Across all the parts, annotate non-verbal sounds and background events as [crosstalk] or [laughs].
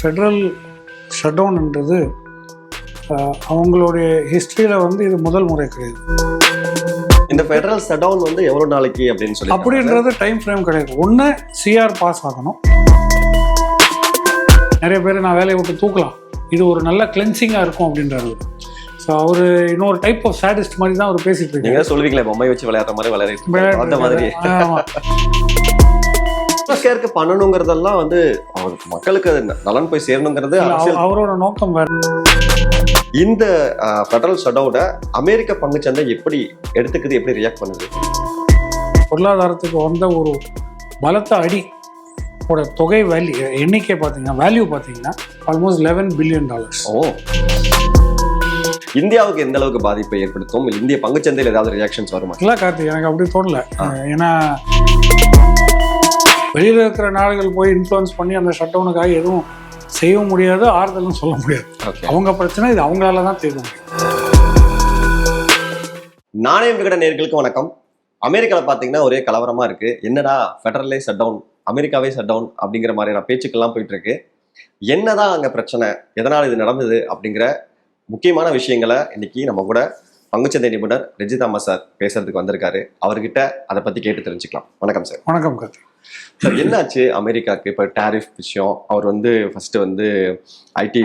Federal ஷட்டவுன்ன்றது அவங்களுடைய ஹிஸ்ட்ரியில் வந்து இது முதல் முறை கிடையாது. இந்த ஃபெடரல் ஷட்டவுன் வந்து எவ்வளவு நாளைக்கு அப்படின்னு சொல்லி அப்படின்றது டைம் ஃப்ரேம் கிடையாது. ஒன்று சிஆர் பாஸ் ஆகணும். நிறைய பேர் நான் வேலையை விட்டு தூக்கலாம். இது ஒரு நல்ல கிளென்சிங்காக இருக்கும் அப்படின்றாரு. ஸோ அவர் இன்னொரு டைப் ஆஃப் சாடிஸ்ட் மாதிரி தான் அவர் பேசிட்டு இருக்காரு. நீங்க சொல்லுவீங்களே பொம்மை வச்சு விளையாடுற மாதிரி விளையாடிட்டு அந்த மாதிரி. ஆமா. ஷேருக்கு பண்ணணுங்கிறதெல்லாம் வந்து அவருக்கு மக்களுக்கு நலன் போய் சேரணுங்கிறது அவரோட நோக்கம் வேற. இந்த ஃபெடரல் ஷட்டவுனை அமெரிக்க பங்குச்சந்தை எப்படி எடுத்துக்குது எப்படி ரியாக்ட் பண்ணுது? பொருளாதாரத்துக்கு வந்த ஒரு பலத்த அடி ஓட தொகை வேல்யூ எண்ணிக்கை பார்த்தீங்கன்னா வேல்யூ பார்த்தீங்கன்னா ஆல்மோஸ்ட் லெவன் பில்லியன் டாலர்ஸ் ஓ. இந்தியாவுக்கு எந்த அளவுக்கு பாதிப்பை ஏற்படுத்தும்? இந்திய பங்குச்சந்தையில் ஏதாவது ரியாக்ஷன்ஸ் வருமா? இல்லை கார்த்திக் எனக்கு அப்படி தோணல. ஏன்னா வெளியில் இருக்கிற நாடுகள் போய் இன்ஃப்ளூயன்ஸ் பண்ணி அந்த ஷட்டவுனுக்காக எதுவும் செய்யவும் முடியாது ஆறுதலும் சொல்ல முடியாது. அவங்க பிரச்சனை இது அவங்களால தான் தீர்க்க முடியும். நாணயம் விகட நேர்களுக்கு வணக்கம். அமெரிக்காவில் பார்த்தீங்கன்னா ஒரே கலவரமா இருக்கு. என்னடா ஃபெடரலே ஷட் டவுன் அமெரிக்காவே ஷட் டவுன் அப்படிங்கிற மாதிரியான பேச்சுக்கெல்லாம் போயிட்டு இருக்கு என்னதான் அங்க பிரச்சனை எதனால் இது நடந்தது அப்படிங்கிற முக்கியமான விஷயங்களை இன்னைக்கு நம்ம கூட பங்குச்சந்தை நிபுணர் ரெஜிதாமா சார் பேசுறதுக்கு வந்திருக்காரு. அவர்கிட்ட அதை பத்தி கேட்டு தெரிஞ்சுக்கலாம். வணக்கம் சார். வணக்கம் கார்த்திக். சார் என்னாச்சு அமெரிக்காவுக்கு இப்போ டேரிஃப் விஷயம். அவர் வந்து ஃபஸ்ட்டு வந்து IT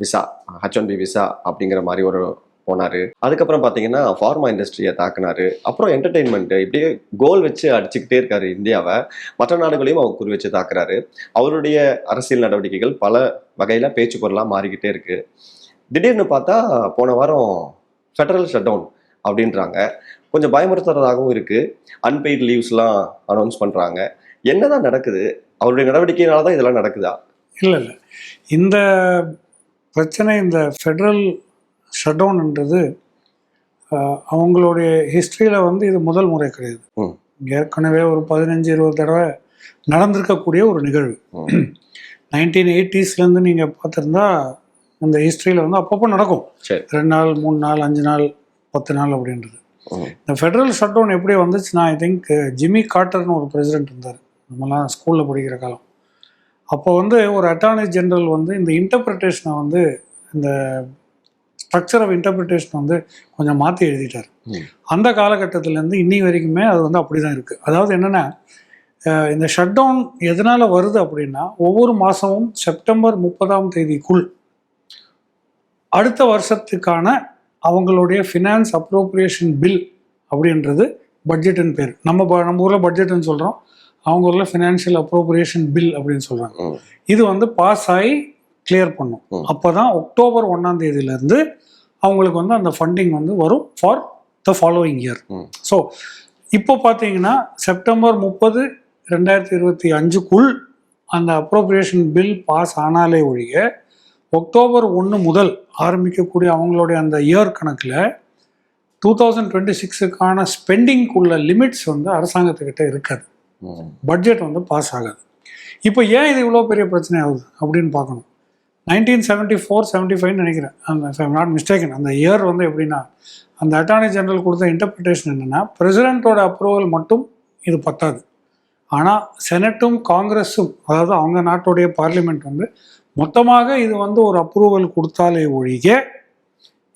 visa H one B visa அப்படிங்கிற மாதிரி ஒரு போனார். அதுக்கப்புறம் பார்த்தீங்கன்னா ஃபார்மா இண்டஸ்ட்ரியை தாக்குனாரு. அப்புறம் என்டர்டெயின்மெண்ட்டு இப்படியே கோல் வச்சு அடிச்சுக்கிட்டே இருக்காரு இந்தியாவை. மற்ற நாடுகளையும் அவர் குறி வச்சு தாக்குறாரு. அவருடைய அரசியல் நடவடிக்கைகள் பல வகையில் பேச்சு பொருளாக மாறிக்கிட்டே இருக்கு. திடீர்னு பார்த்தா போன வாரம் ஃபெடரல் ஷட் டவுன் அப்படின்றாங்க. கொஞ்சம் பயமுறுத்துறதாகவும் இருக்கு. அன்பெய்ட் லீவ்ஸ்லாம் அனௌன்ஸ் பண்றாங்க. என்னதான் நடக்குது? அவருடைய நடவடிக்கையினால தான் இதெல்லாம் நடக்குதா? இல்லை இல்லை. இந்த பிரச்சனை இந்த ஃபெட்ரல் ஷட்டவுன்ன்றது அவங்களுடைய ஹிஸ்ட்ரியில் வந்து இது முதல் முறை கிடையாது. ஏற்கனவே ஒரு பதினஞ்சு இருபது தடவை நடந்திருக்கக்கூடிய ஒரு நிகழ்வு. நைன்டீன் எயிட்டிஸ்லேருந்து நீங்கள் பார்த்துருந்தா இந்த ஹிஸ்ட்ரியில் வந்து அப்பப்போ நடக்கும். சரி. ரெண்டு நாள் மூணு நாள் அஞ்சு நாள் பத்து நாள் அப்படின்றது. இந்த ஃபெடரல் ஷட்டவுன் எப்படி வந்துச்சுன்னா ஐ திங்க் ஜிம்மி காட்டர்னு ஒரு பிரசிடென்ட் இருந்தார். நம்மலாம் ஸ்கூலில் படிக்கிற காலம். அப்போ வந்து ஒரு அட்டார்னி ஜெனரல் வந்து இந்த இன்டர்பிரிட்டேஷனை வந்து இந்த ஸ்ட்ரக்சர் ஆஃப் இன்டர்பிரிட்டேஷன் வந்து கொஞ்சம் மாற்றி எழுதிட்டார். அந்த காலகட்டத்திலேருந்து இன்னி வரைக்குமே அது வந்து அப்படி தான் இருக்குது அதாவது என்னென்னா இந்த ஷட் டவுன் எதனால் வருது அப்படின்னா ஒவ்வொரு மாதமும் செப்டம்பர் முப்பதாம் தேதிக்குள் அடுத்த வருஷத்துக்கான அவங்களுடைய ஃபினான்ஸ் அப்ரோப்ரியேஷன் பில் அப்படின்றது பட்ஜெட்டுன்னு பேர் நம்ம நம்ம ஊரில் பட்ஜெட்டுன்னு சொல்கிறோம் அவங்க ஊரில் ஃபினான்ஷியல் அப்ரோப்ரியேஷன் பில் அப்படின்னு சொல்கிறாங்க. இது வந்து பாஸ் ஆகி கிளியர் பண்ணும். அப்போ தான் அக்டோபர் ஒன்றாம் தேதியிலேருந்து அவங்களுக்கு வந்து அந்த ஃபண்டிங் வந்து வரும் for the following year. So இப்போ பார்த்தீங்கன்னா செப்டம்பர் முப்பது ரெண்டாயிரத்தி இருபத்தி அஞ்சுக்குள் அந்த அப்ரோப்ரியேஷன் பில் பாஸ் ஆனாலே ஒழிய அக்டோபர் ஒன்று முதல் ஆரம்பிக்கக்கூடிய அவங்களுடைய அந்த இயர் கணக்கில் டூ தௌசண்ட் டுவெண்ட்டி சிக்ஸுக்கான ஸ்பெண்டிங்குள்ள லிமிட்ஸ் வந்து அரசாங்கத்துக்கிட்ட இருக்காது. பட்ஜெட் வந்து பாஸ் ஆகாது. இப்போ ஏன் இது இவ்வளோ பெரிய பிரச்சனை ஆகுது அப்படின்னு பார்க்கணும். நைன்டீன் செவன்ட்டி ஃபோர் செவன்ட்டி ஃபைவ்னு நினைக்கிறேன் அந்த நாட் மிஸ்டேக்கன் அந்த இயர் வந்து எப்படின்னா அந்த அட்டார்னி ஜெனரல் கொடுத்த இன்டர்பிரிட்டேஷன் என்னென்னா பிரசிடெண்ட்டோட அப்ரூவல் மட்டும் இது பத்தாது. ஆனால் செனட்டும் காங்கிரஸும் அதாவது அவங்க நாட்டுடைய பார்லிமெண்ட் வந்து மொத்தமாக இது வந்து ஒரு அப்ரூவல் கொடுத்தாலே ஒழிக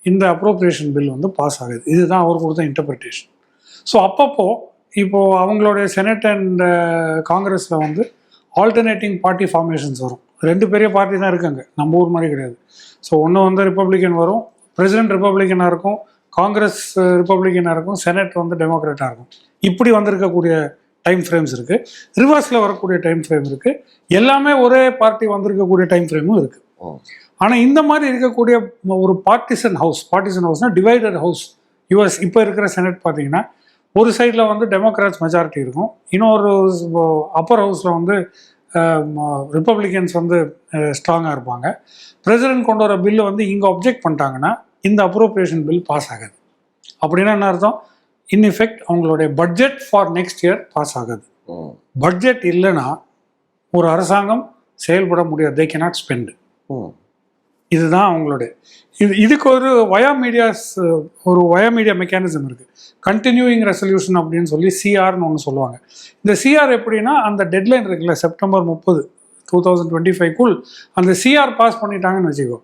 இந்த அப்ரோப்ரியேஷன் பில் வந்து பாஸ் ஆகுது. இதுதான் அவர் கொடுத்த இன்டர்பிரிட்டேஷன் ஸோ அப்பப்போ இப்போது அவங்களுடைய செனட் அண்ட் காங்கிரஸில் வந்து ஆல்டர்னேட்டிங் பார்ட்டி ஃபார்மேஷன்ஸ் வரும். ரெண்டு பெரிய பார்ட்டி தான் இருக்காங்க. நம்ம ஊர் மாதிரி கிடையாது. ஸோ ஒன்று வந்து ரிப்பப்ளிகன் வரும் பிரசிடென்ட் ரிப்பப்ளிகனாக இருக்கும் காங்கிரஸ் ரிப்பப்ளிகனாக uh, இருக்கும் செனட் வந்து டெமோக்ராட்டாக இருக்கும். இப்படி வந்திருக்கக்கூடிய டைம் ஃப்ரேம்ஸ் இருக்குது ரிவர்ஸில் வரக்கூடிய டைம் ஃப்ரேம் இருக்குது எல்லாமே ஒரே பார்ட்டி வந்திருக்கக்கூடிய டைம் ஃப்ரேமும் இருக்குது. ஆனால் இந்த மாதிரி இருக்கக்கூடிய ஒரு பார்ட்டிசன் ஹவுஸ் பார்ட்டிசன் ஹவுஸ்னால் டிவைடட் ஹவுஸ் யுஎஸ் இப்போ இருக்கிற செனட் பார்த்தீங்கன்னா ஒரு சைடில் வந்து டெமோக்ராட்ஸ் மெஜாரிட்டி இருக்கும். இன்னொரு அப்பர் ஹவுஸில் வந்து ரிப்பப்ளிகன்ஸ் வந்து ஸ்ட்ராங்காக இருப்பாங்க. பிரசிடென்ட் கொண்டு வர பில்லு வந்து இங்கே ஒப்ஜெக்ட் பண்ணிட்டாங்கன்னா இந்த அப்ரோப்ரியேஷன் பில் பாஸ் ஆகாது. அப்படின்னா என்ன அர்த்தம்? இன் எஃபெக்ட் அவங்களுடைய budget for next year pass ஆகாது. பட்ஜெட் இல்லைன்னா ஒரு அரசாங்கம் செயல்பட முடியாது. They cannot spend. இதுதான் அவங்களுடைய. இது இதுக்கு ஒரு வயா மீடியாஸ் ஒரு வயா மீடியா மெக்கானிசம் இருக்குது கண்டினியூயிங் ரெசல்யூஷன் அப்படின்னு சொல்லி சிஆர்னு ஒன்று சொல்லுவாங்க. இந்த சிஆர் எப்படின்னா அந்த டெட்லைன் இருக்குல்ல செப்டம்பர் முப்பது டூ தௌசண்ட் டுவெண்ட்டி ஃபைவ்க்குள் அந்த சிஆர் பாஸ் பண்ணிட்டாங்கன்னு வச்சுக்கோ.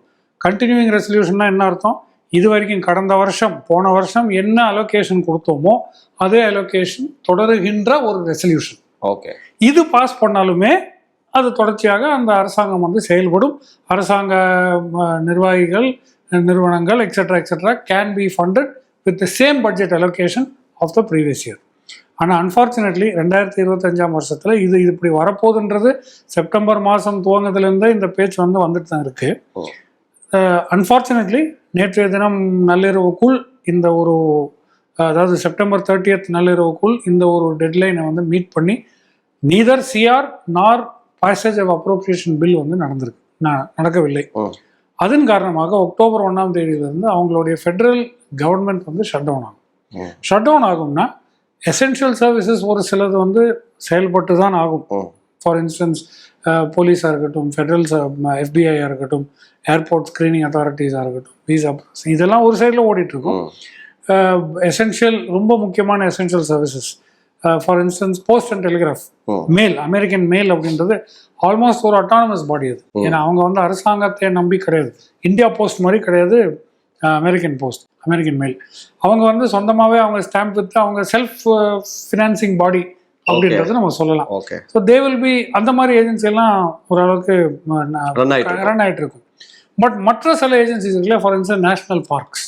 கண்டினியூவிங் ரெசல்யூஷன்னா என்ன அர்த்தம்? இது வரைக்கும் கடந்த வருஷம் போன வருஷம் என்ன அலோகேஷன் கொடுத்தோமோ அதே அலோகேஷன் தொடருகின்ற ஒரு ரெசல்யூஷன் ஓகே. இது பாஸ் பண்ணாலுமே அது தொடர்ச்சியாக அந்த அரசாங்கம் வந்து செயல்படும். அரசாங்க நிர்வாகிகள் நிறுவனங்கள் etcetera etcetera can be funded with the same budget allocation of the previous year ஆனால் அன்ஃபார்ச்சுனேட்லி ரெண்டாயிரத்தி இருபத்தஞ்சாம் வருஷத்தில் இது இப்படி வரப்போகுதுன்றது செப்டம்பர் மாதம் துவங்கதுலேருந்தே இந்த பேச்சு வந்து வந்துட்டு தான் இருக்குது. அன்ஃபார்ச்சுனேட்லி நேற்றைய தினம் நள்ளிரவுக்குள் இந்த ஒரு அதாவது செப்டம்பர் தேர்ட்டியத் நள்ளிரவுக்குள் இந்த ஒரு டெட்லைனை வந்து மீட் பண்ணி neither CR nor passage of appropriation bill வந்து நடந்திருக்கு நடக்கவில்லை. அதன் காரணமாக அக்டோபர் ஒன்றாம் தேதியிலிருந்து அவங்களுடைய ஃபெடரல் கவர்மெண்ட் வந்து ஷட் டவுன் ஆகும். ஷட் டவுன் ஆகும்னா எசென்ஷியல் சர்வீசஸ் ஒரு சிலது வந்து செயல்பட்டு தான் ஆகும். ஃபார் இன்ஸ்டன்ஸ் போலீஸாக இருக்கட்டும் ஃபெடரல் எஃபிஐயாக இருக்கட்டும் ஏர்போர்ட் ஸ்க்ரீனிங் அத்தாரிட்டிஸாக இருக்கட்டும் விசா இதெல்லாம் ஒரு சைடில் ஓடிட்டு இருக்கும் ம். எசென்ஷியல் ரொம்ப முக்கியமான essential services for instance post and telegraph ம். மேல் அமெரிக்கன் மேல் அப்படின்றது ஆல்மோஸ்ட் ஒரு அட்டானமஸ் பாடி அது. ஏன்னா அவங்க வந்து அரசாங்கத்தை நம்பி கிடையாது. இந்தியா போஸ்ட் மாதிரி கிடையாது அமெரிக்கன் போஸ்ட் அமெரிக்கன் மேல் அவங்க வந்து சொந்தமாகவே அவங்க ஸ்டாம்ப் வித்து அவங்க செல்ஃப் ஃபினான்சிங் பாடி அப்படின்றது நம்ம சொல்லலாம். Okay so they will be அந்த மாதிரி ஏஜென்சி எல்லாம் ஓரளவுக்கு ரன் ஆகிட்டு இருக்கும். பட் மற்ற சில ஏஜென்சிஸ் இருக்குல்ல ஃபார் இன்ஸ்டன்ஸ் நேஷனல் பார்க்ஸ்.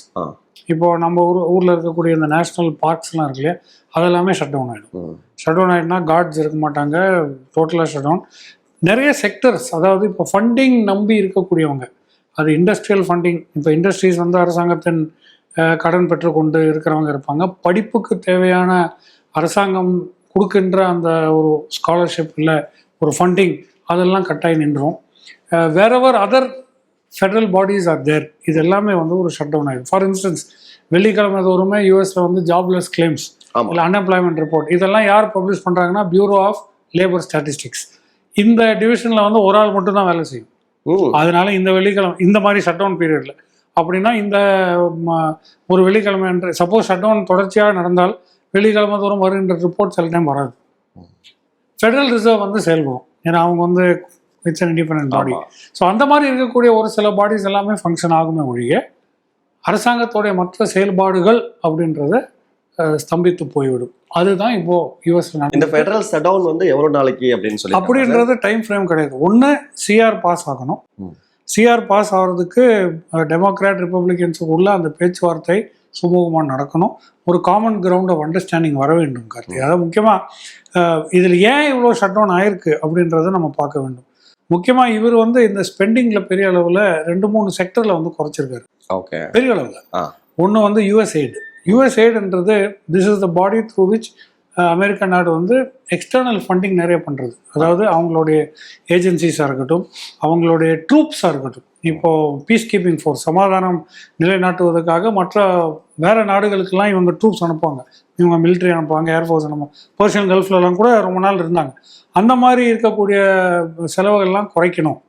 இப்போ நம்ம ஊர் ஊரில் இருக்கக்கூடிய இந்த நேஷனல் பார்க்ஸ்லாம் இருக்கு இல்லையா அதெல்லாமே ஷட் டவுன் ஆகிடும். ஷட் டவுன் ஆகிடுனா கார்ட்ஸ் இருக்க மாட்டாங்க டோட்டலாக ஷட் டவுன் நிறைய செக்டர்ஸ் அதாவது இப்போ ஃபண்டிங் நம்பி இருக்கக்கூடியவங்க அது இண்டஸ்ட்ரியல் ஃபண்டிங் இப்போ இண்டஸ்ட்ரீஸ் வந்து அரசாங்கத்தின் கடன் பெற்றுக்கொண்டு இருக்கிறவங்க இருப்பாங்க. படிப்புக்கு தேவையான அரசாங்கம் கொடுக்கின்ற அந்த ஒரு ஸ்காலர்ஷிப் இல்லை ஒரு ஃபண்டிங் அதெல்லாம் கட்டாயி நின்றோம். Wherever other federal bodies are there இது எல்லாமே வந்து ஒரு ஷட் டவுன் ஆகிடும் ஃபார் இன்ஸ்டன்ஸ் வெள்ளிக்கிழமை தோறுமே யூஎஸ்ல வந்து ஜாப்லெஸ் கிளைம்ஸ். இல்லை அன்எம்ப்ளாய்மெண்ட் ரிப்போர்ட் இதெல்லாம் யார் பப்ளிஷ் பண்ணுறாங்கன்னா பியூரோ ஆஃப் லேபர் ஸ்டாட்டிஸ்டிக்ஸ் இந்த டிவிஷனில் வந்து ஒரு ஆள் மட்டும் தான் வேலை செய்யும். அதனால இந்த வெள்ளிக்கிழமை இந்த மாதிரி ஷட் டவுன் பீரியடில் அப்படின்னா இந்த ஒரு வெள்ளிக்கிழமை என்று சப்போஸ் ஷட் டவுன் தொடர்ச்சியாக நடந்தால் வெள்ளிக்கிழமை தோறும் வருகின்ற ரிப்போர்ட் சில டைம் வராது. ஃபெடரல் ரிசர்வ் வந்து செயல்படும். ஏன்னா அவங்க வந்து it's an independent body. So அந்த மாதிரி இருக்கக்கூடிய ஒரு சில பாடிஸ் எல்லாமே ஃபங்க்ஷன் ஆகுமே ஒழிய அரசாங்கத்தோடைய மற்ற செயல்பாடுகள் அப்படின்றத ஸ்தம்பித்து போய்விடும். அதுதான் இப்போ யுஎஸ்ல இந்த ஃபெடரல் ஷட்டவுன் வந்து எவ்வளவு நாளைக்கு அப்படின்னு சொல்லி அப்படின்றது டைம் ஃப்ரேம் கிடையாது. ஒன்று சிஆர் பாஸ் ஆகணும். சிஆர் பாஸ் ஆகிறதுக்கு டெமோக்ராட் ரிப்பப்ளிகன்ஸுக்குள்ள அந்த பேச்சுவார்த்தை சுமூகமாக நடக்கணும். ஒரு காமன் கிரவுண்ட் ஆஃப் அண்டர்ஸ்டாண்டிங் வர வேண்டும் கார்த்தி. அதாவது முக்கியமாக இதில் ஏன் இவ்வளோ ஷட் டவுன் ஆயிருக்கு அப்படின்றத நம்ம பார்க்க வேண்டும். முக்கியமாக இவர் வந்து இந்த ஸ்பெண்டிங்கில் பெரிய அளவில் ரெண்டு மூணு செக்டரில் வந்து குறைச்சிருக்காரு. ஓகே பெரிய அளவில். ஒன்று வந்து USAID யுஎஸ்ஐடுன்றது this is the body through which அமெரிக்க நாடு வந்து எக்ஸ்டர்னல் ஃபண்டிங் நிறைய பண்ணுறது அதாவது அவங்களுடைய ஏஜென்சிஸாக இருக்கட்டும் அவங்களுடைய ட்ரூப்ஸாக இருக்கட்டும். இப்போ பீஸ் கீப்பிங் ஃபோர்ஸ் சமாதானம் நிலைநாட்டுவதற்காக மற்ற வேற நாடுகளுக்கெல்லாம் இவங்க ட்ரூப்ஸ் அனுப்புவாங்க. இவங்க மிலிட்ரி அனுப்புவாங்க ஏர்ஃபோர்ஸ் அனுப்புவாங்க. பர்ஷியன் கல்ஃப்லலாம் கூட ரொம்ப நாள் இருந்தாங்க. அந்த மாதிரி இருக்கக்கூடிய செலவுகள்லாம் குறைக்கணும்.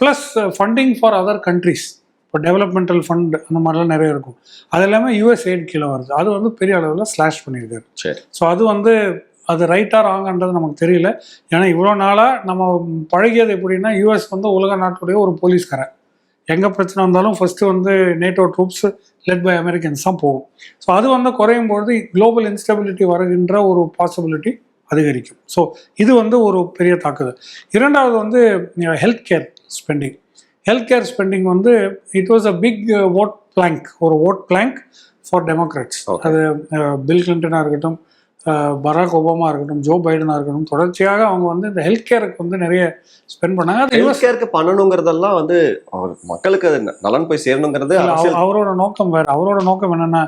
Plus funding for other countries இப்போ டெவலப்மெண்டல் ஃபண்ட் அந்த மாதிரிலாம் நிறைய இருக்கும். அது எல்லாமே யூஎஸ்ஏட் கீழே வருது. அது வந்து பெரிய அளவில் ஸ்லாஷ் பண்ணியிருக்காரு. சரி. ஸோ அது வந்து அது ரைட்டாக ராங்கன்றது நமக்கு தெரியல. ஏன்னா இவ்வளோ நாளாக நம்ம பழகியது எப்படின்னா யூஎஸ் வந்து உலக நாட்டுடைய ஒரு போலீஸ்காரன். எங்கே பிரச்சனை வந்தாலும் ஃபஸ்ட்டு வந்து NATO troops led by Americans தான் போகும். ஸோ அது வந்து குறையும் பொழுது குளோபல் இன்ஸ்டபிலிட்டி வருகின்ற ஒரு பாசிபிலிட்டி அதிகரிக்கும். ஸோ இது வந்து ஒரு பெரிய தாக்குதல். இரண்டாவது வந்து health care spending health care spending வந்து it was a big vote plank ஒரு ஓட் பிளாங்க் ஃபார் டெமோக்ராட்ஸ். அது பில் கிளின்டனாக இருக்கட்டும் பராக் ஒபாமா இருக்கட்டும் ஜோ பைடனாக இருக்கட்டும் தொடர்ச்சியாக அவங்க வந்து இந்த ஹெல்த் கேருக்கு வந்து நிறைய ஸ்பெண்ட் பண்ணாங்க. அது ஹெல்த் கேருக்கு பண்ணணுங்கிறதெல்லாம் வந்து அவர் மக்களுக்கு அது நலன் போய் சேரணுங்கிறது அவரோட நோக்கம் வேறு. அவரோட நோக்கம் என்னன்னா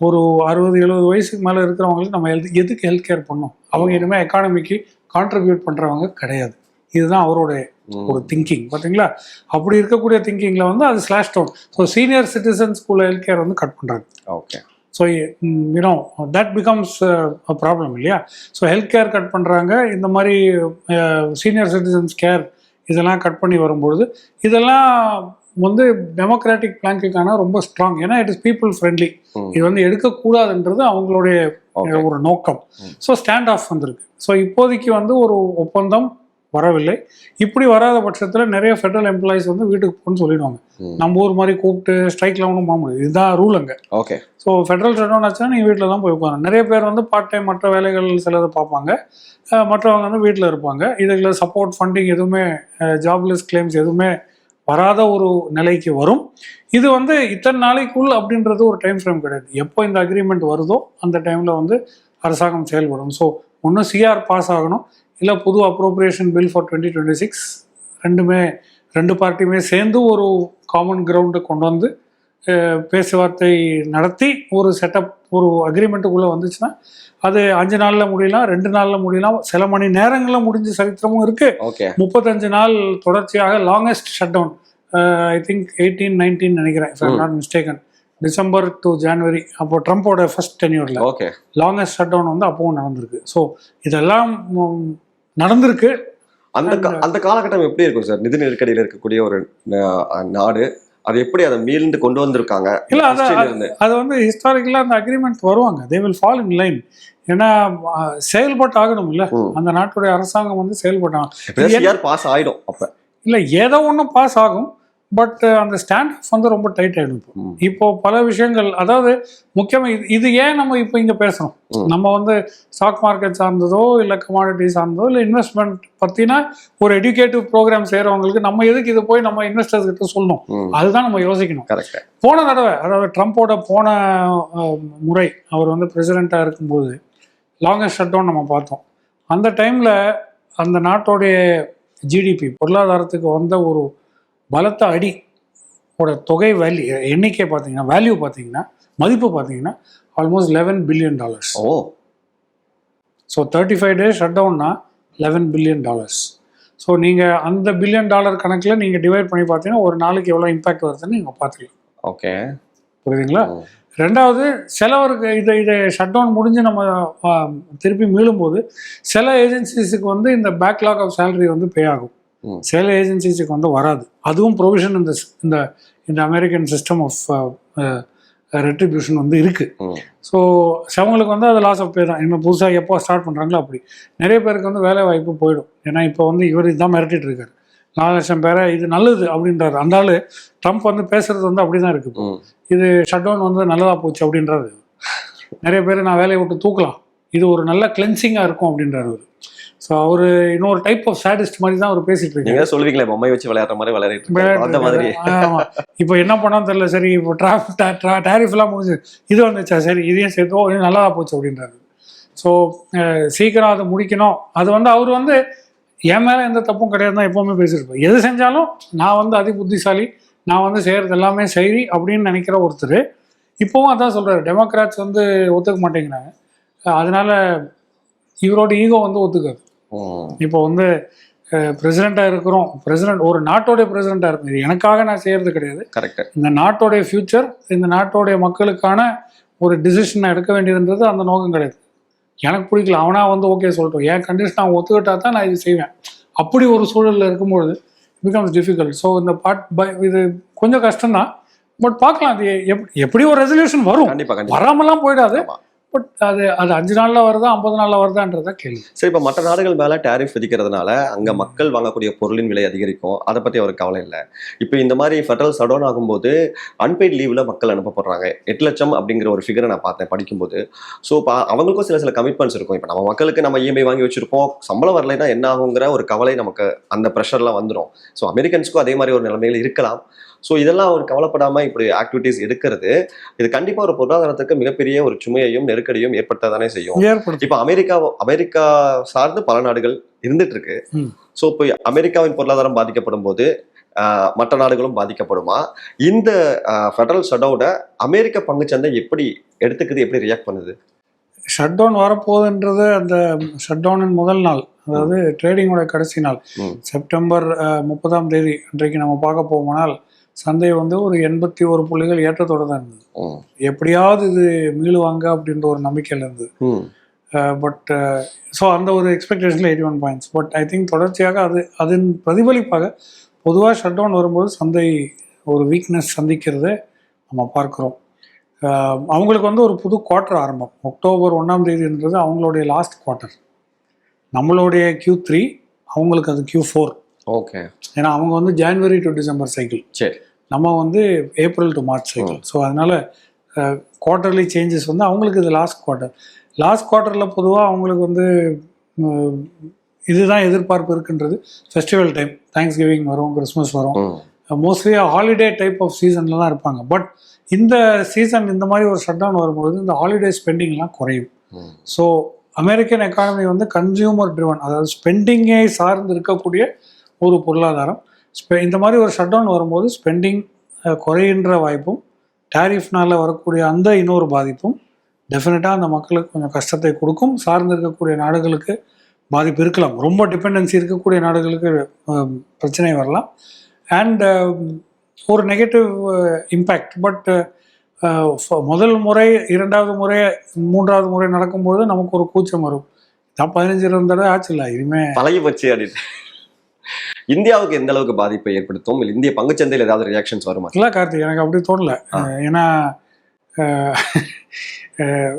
ஒரு அறுபது எழுபது வயசுக்கு மேலே இருக்கிறவங்களுக்கு நம்ம ஹெல்த் எதுக்கு ஹெல்த் கேர் பண்ணோம் அவங்க இனிமேல் எக்கானமிக்கு கான்ட்ரிபியூட் பண்ணுறவங்க கிடையாது. இதுதான் அவருடைய ம். ஒரு திங்கிங் பார்த்தீங்களா அப்படி இருக்கக்கூடிய திங்கிங்கில் வந்து அது ஸ்லாஷ் டவுன் ஸோ சீனியர் சிட்டிசன்ஸ்குள்ள ஹெல்த் கேர் வந்து கட் பண்ணுறாங்க okay so you know that becomes problem இல்லையா ஸோ ஹெல்த் கேர் கட் பண்ணுறாங்க இந்த மாதிரி சீனியர் சிட்டிசன்ஸ் கேர் இதெல்லாம் கட் பண்ணி வரும்பொழுது இதெல்லாம் வந்து டெமோக்ராட்டிக் பிளாங்குக்கான ரொம்ப ஸ்ட்ராங் ஏன்னா இட் இஸ் பீப்புள் ஃப்ரெண்ட்லி. இது வந்து எடுக்கக்கூடாதுன்றது அவங்களுடைய. ஒரு நோக்கம். ஸோ ஸ்டாண்ட் ஆஃப் வந்திருக்கு ஸோ இப்போதைக்கு வந்து ஒரு ஒப்பந்தம் வரவில்லை. இப்படி வராத பட்சத்தில் நிறைய ஃபெடரல் எம்ப்ளாயிஸ் வந்து வீட்டுக்கு போகணும்னு சொல்லிடுவாங்க. நம்ம ஊர் மாதிரி கூப்பிட்டு ஸ்ட்ரைக்கில் ஒன்றும் போக முடியாது. இதுதான் ரூல் அங்கே. Okay so federal shut down ஆச்சுன்னா நீங்கள் வீட்டில் தான் போய் உட்காரணும். நிறைய பேர் வந்து பார்ட் டைம் மற்ற வேலைகள் சிலதை பார்ப்பாங்க. மற்றவங்க வந்து வீட்டில் இருப்பாங்க. இதில் சப்போர்ட் ஃபண்டிங் எதுவுமே ஜாப்லெஸ் கிளைம்ஸ் எதுவுமே வராத ஒரு நிலைக்கு வரும். இது வந்து இத்தனை நாளைக்குள் அப்படின்றது ஒரு டைம் ஃப்ரேம் கிடையாது. எப்போ இந்த அக்ரிமெண்ட் வருதோ அந்த டைமில் வந்து அரசாங்கம் செயல்படும். ஸோ ஒன்று சிஆர் பாஸ் ஆகணும். இல்லை புது appropriation bill for twenty twenty six ரெண்டுமே ரெண்டு பார்ட்டியுமே சேர்ந்து ஒரு காமன் கிரவுண்டை கொண்டு வந்து பேச்சுவார்த்தை நடத்தி ஒரு செட்டப் ஒரு அக்ரிமெண்ட்டுக்குள்ளே வந்துச்சுன்னா அது அஞ்சு நாளில் முடியலாம் ரெண்டு நாளில் முடியலாம் சில மணி நேரங்களில் முடிஞ்ச சரித்திரமும் இருக்குது ஓகே முப்பத்தஞ்சு நாள் தொடர்ச்சியாக longest shut down I think eighteen nineteen நினைக்கிறேன் if I'm not mistaken December to January அப்போ ட்ரம்ப்போட ஃபர்ஸ்ட் டென்யூரில் ஓகே லாங்கஸ்ட் ஷட் டவுன் வந்து அப்பவும் நடந்திருக்கு. ஸோ இதெல்லாம் நடந்திருக்கு. அந்த அந்த காலகட்டம் எப்படி இருக்கும் சார்? நிதி நெருக்கடியில் இருக்கக்கூடிய ஒரு நாடு அது எப்படி அதை மீண்டு கொண்டு வந்திருக்காங்க? இல்ல, அத- வந்து ஹிஸ்டாரிக்கலாக அந்த அக்ரிமெண்ட் வருவாங்க. They will fall in line ஏன்னா செயல்பட்டு ஆகணும் இல்ல. அந்த நாட்டுடைய அரசாங்கம் வந்து செயல்பட்டாங்க. பாஸ் ஆயிடும் அப்ப. இல்லை ஏதோ ஒன்று பாஸ் ஆகும். பட் அந்த ஸ்டாண்ட் வந்து ரொம்ப டைட் ஆகிடும் இப்போ. பல விஷயங்கள் அதாவது முக்கியமாக இது இது ஏன் நம்ம இப்போ இங்கே பேசுகிறோம். நம்ம வந்து ஸ்டாக் மார்க்கெட் சார்ந்ததோ இல்லை கமாடிட்டி சார்ந்ததோ இல்லை இன்வெஸ்ட்மெண்ட் பற்றின ஒரு எடுகேட்டிவ் ப்ரோக்ராம் செய்கிறவங்களுக்கு நம்ம எதுக்கு இது போய் நம்ம இன்வெஸ்டர்ஸ் கிட்ட சொல்லணும். அதுதான் நம்ம யோசிக்கணும். போன தடவை அதாவது ட்ரம்ப்போட போன முறை அவர் வந்து பிரசிடெண்ட்டாக இருக்கும்போது லாங்கஸ்ட் ஷட் டவுன் நம்ம பார்த்தோம். அந்த டைமில் அந்த நாட்டோடைய ஜிடிபி பொருளாதாரத்துக்கு வந்த ஒரு பலத்த அடி ஓட தொகை வேல்யூ எண்ணிக்கை பார்த்தீங்கன்னா வேல்யூ பார்த்தீங்கன்னா மதிப்பு பார்த்தீங்கன்னா ஆல்மோஸ்ட் லெவன் பில்லியன் டாலர்ஸ் ஓ. So thirty five days shut டவுன்னா eleven billion dollars so நீங்கள் அந்த பில்லியன் டாலர் கணக்கில் நீங்கள் டிவைட் பண்ணி பார்த்தீங்கன்னா ஒரு நாளைக்கு எவ்வளோ இம்பாக்ட் வருதுன்னு நீங்கள் பார்த்துக்கலாம். ஓகே. புரியுதுங்களா. ரெண்டாவது செலவருக்கு இதை இதை ஷட் டவுன் முடிஞ்சு நம்ம திருப்பி மீளும்போது சில ஏஜென்சிஸுக்கு வந்து இந்த பேக்லாக் ஆஃப் சேலரி வந்து பே ஆகும். சில ஏஜென்சிஸுக்கு வந்து வராது. அதுவும் ப்ரொவிஷன் இந்த இந்த இந்த அமெரிக்கன் சிஸ்டம் ஆஃப் ரெட்ரிபியூஷன் வந்து இருக்குது. ஸோ அவங்களுக்கு வந்து அது லாஸ் ஆஃப் பே தான். இன்னும் புதுசாக எப்போ ஸ்டார்ட் பண்ணுறாங்களோ அப்படி. நிறைய பேருக்கு வந்து வேலை வாய்ப்பு போயிடும். ஏன்னா இப்போ வந்து இவர் இதுதான் மிரட்டிட்டு இருக்காரு. நாலு லட்சம் பேரை இது நல்லது அப்படின்றாரு. அந்த ஆளு ட்ரம்ப் வந்து பேசுறது வந்து அப்படி தான் இருக்குது. இது ஷட் டவுன் வந்து நல்லதாக போச்சு அப்படின்றாரு நிறைய பேர் நான் வேலையை விட்டு தூக்கலாம். இது ஒரு நல்ல கிளென்சிங்காக இருக்கும் அப்படின்றாரு ஸோ அவர் இன்னொரு டைப் ஆஃப் சாடிஸ்ட் மாதிரி தான் அவர் பேசிட்டு இருக்காரு சொல்லுவீங்களே பொம்மை வச்சு விளையாடுற மாதிரி விளையாடிட்டு. அந்த மாதிரி. இப்போ என்ன பண்ணோம் தெரியல சரி இப்போ டேரிஃப் எல்லாம் முடிஞ்சு இது வந்துச்சா? சரி இதையும் சேர்த்தோ இது நல்லா போச்சு அப்படின்றாரு. ஸோ சீக்கிரம் அதை முடிக்கணும். அது வந்து அவர் வந்து என் மேலே எந்த தப்பும் கிடையாது தான் எப்போவுமே பேசியிருப்பேன் எது செஞ்சாலும் நான் வந்து அதி புத்திசாலி நான் வந்து செய்கிறது எல்லாமே சரி அப்படின்னு நினைக்கிற ஒருத்தர் இப்போவும் அதான் சொல்கிறாரு டெமோக்ராட்ஸ் வந்து ஒத்துக்க மாட்டேங்கிறாங்க. அதனால இவரோட ஈகோ வந்து ஒத்துக்காது. இப்போ வந்து பிரசிடெண்ட்டாக இருக்கிறோம். பிரசிடென்ட் ஒரு நாட்டோடைய பிரசிடெண்ட்டாக இருக்கும். இது எனக்காக நான் செய்கிறது கிடையாது. கரெக்ட் இந்த நாட்டோடைய ஃப்யூச்சர் இந்த நாட்டோடைய மக்களுக்கான ஒரு டிசிஷனை எடுக்க வேண்டியதுன்றது அந்த நோக்கம் கிடையாது. எனக்கு பிடிக்கல. அவனா வந்து ஓகே சொல்லிட்டோம் என் கண்டிஷன் அவன் ஒத்துக்கிட்டா தான் நான் இது செய்வேன். அப்படி ஒரு சூழலில் இருக்கும்பொழுது பிகம்ஸ் டிஃபிகல்ட் ஸோ இந்த பார்ட் பை இது கொஞ்சம் கஷ்டம்தான். பட் பார்க்கலாம். அது எப் எப்படி ஒரு ரெசல்யூஷன் வரும்? வராமலாம் போயிடாது. பட் அது அது அஞ்சு நாளில் வருதா ஐம்பது நாளில் வருதான்றதா கேள்வி. சரி இப்போ மற்ற நாடுகள் மேலே டேரிஃப் விதிக்கிறதுனால அங்கே மக்கள் வாங்கக்கூடிய பொருளின் விலை அதிகரிக்கும். அதை பற்றி அவருக்கு கவலை இல்லை. இப்போ இந்த மாதிரி ஃபெடரல் சடோன் ஆகும்போது அன்பெய்ட் லீவில் மக்கள் அனுப்பப்படுறாங்க. எட்டு லட்சம் அப்படிங்கிற ஒரு ஃபிகரை நான் பார்த்தேன் படிக்கும்போது. ஸோ இப்போ அவங்களுக்கும் சில சில கமிட்மெண்ட்ஸ் இருக்கும். இப்போ நம்ம மக்களுக்கு நம்ம இஎம்ஐ வாங்கி வச்சிருப்போம். சம்பளம் வரலைன்னா என்ன ஆகுங்கிற ஒரு கவலை நமக்கு அந்த ப்ரெஷர்லாம் வந்துடும் ஸோ அமெரிக்கன்ஸ்க்கும் அதே மாதிரி ஒரு நிலைமைகள் இருக்கலாம். ஸோ இதெல்லாம் அவர் கவலைப்படாம இப்படி ஆக்டிவிட்டீஸ் எடுக்கிறது இது கண்டிப்பா ஒரு பொருளாதாரத்துக்கு மிகப்பெரிய ஒரு சுமையையும் நெருக்கடியும் ஏற்படுத்ததானே செய்யும். ஏற்படுத்தும். இப்போ அமெரிக்கா அமெரிக்கா சார்ந்து பல நாடுகள் இருந்துட்டு இருக்கு. ஸோ இப்போ அமெரிக்காவின் பொருளாதாரம் பாதிக்கப்படும் போது மற்ற நாடுகளும் பாதிக்கப்படுமா? இந்த ஃபெடரல் ஷட்டவுட அமெரிக்க பங்குச்சந்தை எப்படி எடுத்துக்குது எப்படி ரியாக்ட் பண்ணுது? ஷட் டவுன் வரப்போகுதுன்றது அந்த ஷட் டவுனின் முதல் நாள் அதாவது ட்ரேடிங்கோட கடைசி நாள். செப்டம்பர் முப்பதாம் தேதி அன்றைக்கு நம்ம பார்க்க போவோம்னால் சந்தை வந்து ஒரு எண்பத்தி ஒரு புள்ளிகள் ஏற்றத்தோட தான் இருந்தது. எப்படியாவது இது மீளுவாங்க அப்படின்ற ஒரு நம்பிக்கையில் இருந்தது. பட் ஸோ அந்த ஒரு எக்ஸ்பெக்டேஷனில் eighty one points but I think தொடர்ச்சியாக அது அதன் பிரதிபலிப்பாக பொதுவாக ஷட் டவுன் வரும்போது சந்தை ஒரு வீக்னஸ் சந்திக்கிறதை நம்ம பார்க்குறோம். அவங்களுக்கு வந்து ஒரு புது குவார்ட்டர் ஆரம்பம். அக்டோபர் ஒன்றாம் தேதின்றது அவங்களுடைய லாஸ்ட் குவார்ட்டர் நம்மளுடைய Q3 த்ரீ அவங்களுக்கு அது Q4 ஃபோர் ஓகே. ஏன்னா அவங்க வந்து ஜான்வரி டு டிசம்பர் சைக்கிள் சரி. நம்ம வந்து April to March cycle so அதனால குவார்ட்டர்லி சேஞ்சஸ் வந்து அவங்களுக்கு இது லாஸ்ட் குவார்ட்டர் லாஸ்ட் குவார்ட்டரில் பொதுவாக அவங்களுக்கு வந்து இதுதான் எதிர்பார்ப்பு இருக்குன்றது. ஃபெஸ்டிவல் டைம் தேங்க்ஸ் கிவிங் வரும். கிறிஸ்மஸ் வரும் மோஸ்ட்லி ஹாலிடே டைப் ஆஃப் சீசனில் தான் இருப்பாங்க. பட் இந்த சீசன் இந்த மாதிரி ஒரு ஷட் டவுன் வரும்பொழுது இந்த ஹாலிடே ஸ்பெண்டிங்லாம் குறையும். ஸோ அமெரிக்கன் எக்கானமி வந்து கன்சியூமர் ட்ரிவன் அதாவது ஸ்பெண்டிங்கை சார்ந்து இருக்கக்கூடிய ஒரு பொருளாதாரம். ஸ்பெ இந்த மாதிரி ஒரு ஷட் டவுன் வரும்போது ஸ்பெண்டிங் குறைகின்ற வாய்ப்பும் டேரிஃப்னால் வரக்கூடிய அந்த இன்னொரு பாதிப்பும் டெஃபினட்டாக அந்த மக்களுக்கு கொஞ்சம் கஷ்டத்தை கொடுக்கும். சார்ந்து இருக்கக்கூடிய நாடுகளுக்கு பாதிப்பு இருக்கலாம். ரொம்ப டிபெண்டன்சி இருக்கக்கூடிய நாடுகளுக்கு பிரச்சனை வரலாம். அண்ட் ஒரு நெகட்டிவ் இம்பேக்ட் பட் முதல் முறை இரண்டாவது முறை மூன்றாவது முறை நடக்கும்போது நமக்கு ஒரு கூச்சம் வரும். தான் பதினஞ்சு இருபது தடவை ஆச்சு இல்லை இனிமே பழகி போச்சு அப்படின்னு இந்தியாவுக்கு எந்த அளவுக்கு பாதிப்பை ஏற்படுத்தும் இல்ல இந்திய பங்குச்சந்தையில் ஏதாவது ரியாக்ஷன்ஸ் வருமா இல்லை கார்த்திக் எனக்கு அப்படி தோணல ஏன்னா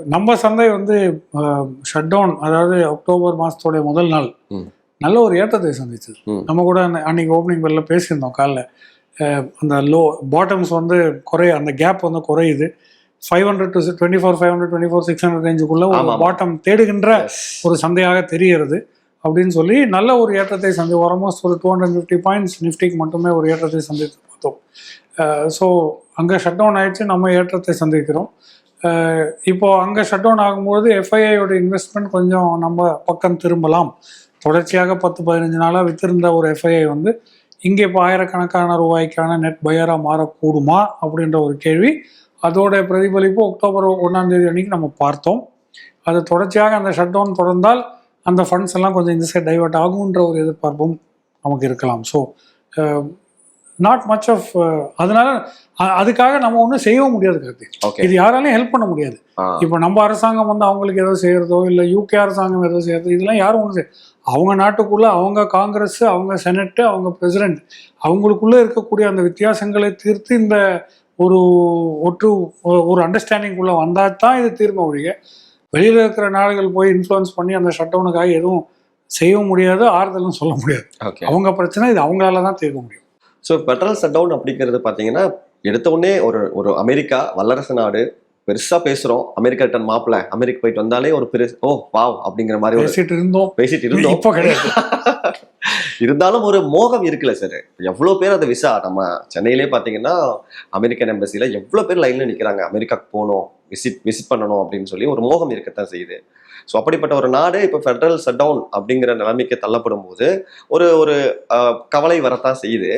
நம்ம சந்தை வந்து ஷட் டவுன் அதாவது அக்டோபர் மாதத்தோடைய முதல் நாள். நல்ல ஒரு ஏற்றத்தை சந்திச்சது. நம்ம கூட அன்னை- அன்னைக்கு ஓப்பனிங் பெல்ல பேசியிருந்தோம் காலைல அந்த லோ பாட்டம்ஸ் வந்து குறைய அந்த கேப் வந்து குறையுது five hundred to twenty four five hundred twenty four six hundred ரேஞ்சுக்குள்ள ஒரு. பாட்டம் தேடுகின்ற. ஒரு சந்தையாக தெரிகிறது அப்படின்னு சொல்லி நல்ல ஒரு ஏற்றத்தை சந்தி ஆல்மோஸ்ட் ஒரு டூ ஹண்ட்ரட் ஃபிஃப்டி பாயிண்ட்ஸ் நிஃப்டிக்கு மட்டுமே ஒரு ஏற்றத்தை சந்தித்து பார்த்தோம். ஸோ அங்கே ஷட் டவுன் ஆயிடுச்சு நம்ம ஏற்றத்தை சந்திக்கிறோம். இப்போது இப்போ அங்கே ஷட் டவுன் ஆகும்போது எஃப்ஐஐயோட இன்வெஸ்ட்மெண்ட் கொஞ்சம் நம்ம பக்கம் திரும்பலாம். தொடர்ச்சியாக பத்து பதினஞ்சு நாளாக வித்திருந்த ஒரு எஃப்ஐஐ வந்து இங்கே இப்போ ஆயிரக்கணக்கான ரூபாய்க்கான நெட் பையராக மாறக்கூடுமா அப்படின்ற ஒரு கேள்வி அதோட பிரதிபலிப்பு அக்டோபர் ஒன்றாம் தேதி அன்னைக்கு நம்ம பார்த்தோம். அது தொடர்ச்சியாக அந்த ஷட் டவுன் தொடர்ந்தால் அந்த ஃபண்ட்ஸ் எல்லாம் கொஞ்சம் இந்த சைட் டைவர்ட் ஆகுன்ற ஒரு எதிர்பார்ப்பும் நமக்கு இருக்கலாம். ஸோ நாட் மச் ஆஃப் அதனால அதுக்காக நம்ம ஒன்றும் செய்யவும் முடியாது கருத்து இது யாராலையும் ஹெல்ப் பண்ண முடியாது. இப்போ நம்ம அரசாங்கம் வந்து அவங்களுக்கு ஏதோ செய்யறதோ இல்லை யூகே அரசாங்கம் ஏதோ செய்யறதோ இதெல்லாம் யாரும் ஒன்று செய்ய அவங்க நாட்டுக்குள்ள அவங்க காங்கிரஸ் அவங்க செனட்டு அவங்க பிரசிடென்ட் அவங்களுக்குள்ள இருக்கக்கூடிய அந்த வித்தியாசங்களை தீர்த்து இந்த ஒரு ஒற்று ஒரு அண்டர்ஸ்டாண்டிங்குள்ள வந்தால் தான் இது தீர்க்க ஒழிய வெளியில் இருக்கிற நாடுகள் போய் இன்ஃப்ளூயன்ஸ் பண்ணி அந்த ஷட் டவுனுக்காக எதுவும் செய்யவும் முடியாது ஆறுதலும் சொல்ல முடியாது. அவங்க பிரச்சனை இது அவங்களால தான் தீர்க்க முடியும். ஸோ பெட்ரோல் ஷட் டவுன் அப்படிங்கிறது பார்த்தீங்கன்னா எடுத்த உடனே ஒரு ஒரு அமெரிக்கா வல்லரசு நாடு பெருசா பேசுறோம். அமெரிக்கா ரிட்டன் மாப்பிள்ள அமெரிக்கா போயிட்டு வந்தாலே ஒரு பெருசு ஓ வாவ் அப்படிங்கிற மாதிரி ஒரு பேசிட்டு இருந்தோம். பேசிட்டு இருந்தோம். இப்போ கிடையாது. [laughs] இருந்தாலும் ஒரு மோகம் இருக்குல்ல சார் எவ்வளவு பேர் அந்த விசா நம்ம சென்னையிலே பாத்தீங்கன்னா அமெரிக்கன் எம்பசில எவ்வளவு பேர் லைன்ல நிக்கிறாங்க. அமெரிக்காக்கு போகணும் விசிட் விசிட் பண்ணணும் அப்படின்னு சொல்லி ஒரு மோகம் இருக்கத்தான் செய்யுது. ஸோ அப்படிப்பட்ட ஒரு நாடு இப்போ ஃபெடரல் ஷட் டவுன் அப்படிங்கிற நிலைமைக்கு தள்ளப்படும் போது ஒரு ஒரு கவலை வரத்தான் செய்யுது.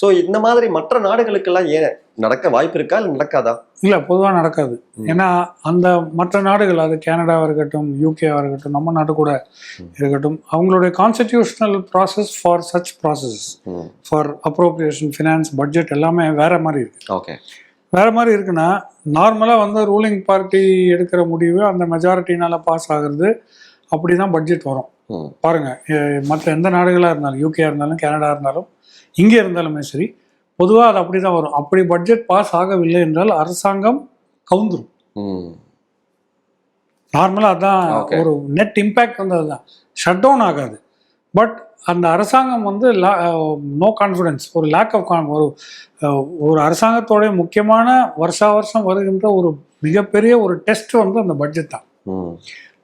ஸோ இந்த மாதிரி மற்ற நாடுகளுக்கெல்லாம் ஏன் நடக்க வாய்ப்பு இருக்கா இல்லை நடக்காதா? இல்லை பொதுவாக நடக்காது. ஏன்னா அந்த மற்ற நாடுகள் அது கனடாவாக இருக்கட்டும் யூகேவாக இருக்கட்டும் நம்ம நாட்டு கூட. இருக்கட்டும் அவங்களுடைய constitutional process for such process for appropriation finance budget எல்லாமே வேற மாதிரி இருக்கு. ஓகே வேற மாதிரி இருக்குன்னா நார்மலாக வந்து ரூலிங் பார்ட்டி எடுக்கிற முடிவு அந்த மெஜாரிட்டினால பாஸ் ஆகுறது அப்படி தான் பட்ஜெட் வரும். ம். பாருங்க எ- மற்ற எந்த நாடுகளாக இருந்தாலும் யூகே இருந்தாலும் கனடா இருந்தாலும் இங்கே இருந்தாலுமே சரி பொதுவாக அது அப்படி தான் வரும். அப்படி பட்ஜெட் பாஸ் ஆகவில்லை என்றால் அரசாங்கம் கவுந்துரும். நார்மலாக அதான் Okay. ஒரு நெட் இம்பேக்ட் வந்து அதுதான். ஷட் டவுன் ஆகாது. பட் அந்த அரசாங்கம் வந்து நோ கான்ஃபிடன்ஸ் ஒரு லேக் ஆஃப் ஒரு அஹ், ஒரு அரசாங்கத்தோடைய முக்கியமான வருஷா வருஷம் வருகின்ற ஒரு மிகப்பெரிய ஒரு டெஸ்ட் வந்து அந்த பட்ஜெட் தான்.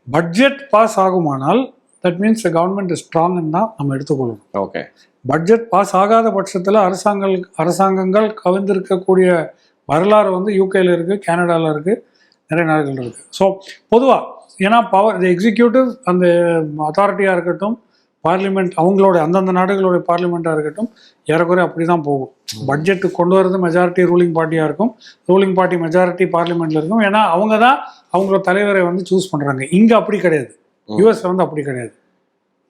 பட்ஜெட் பாஸ் ஆகுமானால் தட் மீன்ஸ் கவர்மெண்ட் ஸ்ட்ராங்னு தான் நம்ம எடுத்துக்கொள்ளணும் ஓகே. பட்ஜெட் பாஸ் ஆகாத பட்சத்தில் அரசாங்கள் அரசாங்கங்கள் கவிழ்ந்திருக்கக்கூடிய வரலாறு வந்து யூகேல இருக்குது கனடாவில் இருக்குது நிறைய நாடுகள் இருக்குது ஸோ பொதுவாக ஏன்னா பவர் எக்ஸிக்யூட்டிவ் அந்த அத்தாரிட்டியாக இருக்கட்டும் பார்லிமெண்ட் அவங்களோட அந்தந்த நாடுகளோட பார்லிமெண்ட்டாக இருக்கட்டும் ஏறக்குறைய அப்படி தான் போகும். பட்ஜெட்டு கொண்டு வரது மெஜாரிட்டி ரூலிங் பார்ட்டியாக இருக்கும். ரூலிங் பார்ட்டி மெஜாரிட்டி பார்லிமெண்ட்டில் இருக்கும். ஏன்னா அவங்க தான் அவங்களோட தலைவரை வந்து சூஸ் பண்ணுறாங்க இங்கே அப்படி கிடையாது. யூஎஸ்ல வந்து அப்படி கிடையாது.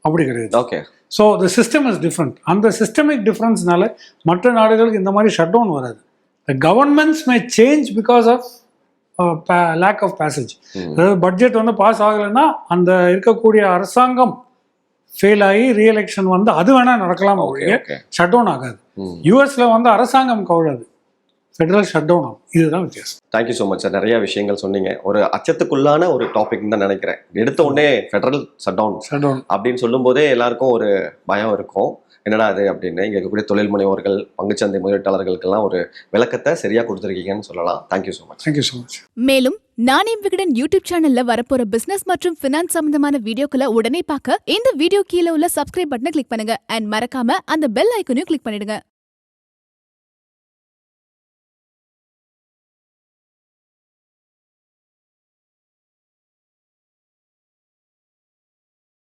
அப்படி கிடையாது. Okay so the system is different அந்த சிஸ்டமிக் டிஃப்ரென்ஸ்னால மற்ற நாடுகளுக்கு இந்த மாதிரி ஷட் டவுன் வராது the governments may change because of lack of passage அதாவது பட்ஜெட் வந்து பாஸ் ஆகலைன்னா அந்த இருக்கக்கூடிய அரசாங்கம் ஃபெயில் ஆகி ரீஎலெக்ஷன் வந்து அது வேணா நடக்கலாம் ஒழிய ஷட் டவுன் ஆகாது. யூஎஸ்ல வந்து அரசாங்கம் கவுழாது. ஃபெடரல் ஷட் டவுன் ஆகும். இதுதான் வித்தியாசம். தேங்க்யூ ஸோ மச் சார் நிறைய விஷயங்கள் சொன்னீங்க. ஒரு அச்சத்துக்குள்ளான ஒரு டாபிக் தான் நினைக்கிறேன். எடுத்த உடனே federal shut down shut down அப்படின்னு சொல்லும்போதே எல்லாருக்கும் ஒரு பயம் இருக்கும். என்னடா அது அப்படின்னு இங்கே இருக்கக்கூடிய தொழில் முனைவோர்கள் பங்குச்சந்தை முதலீட்டாளர்களுக்கெல்லாம் ஒரு விளக்கத்தை சரியா கொடுத்துருக்கீங்கன்னு சொல்லலாம். Thank you so much thank you so much மேலும் நானே விகடன் யூடியூப் சேனல்ல வரப்போற பிசினஸ் மற்றும் பினான்ஸ் சம்பந்தமான வீடியோக்களை உடனே பார்க்க இந்த வீடியோ கீழே உள்ள சப்ஸ்கிரைப் பட்டனை கிளிக் பண்ணுங்க. அண்ட் மறக்காம அந்த பெல் ஐக்கனையும் கிளிக் பண்ணிடுங்க.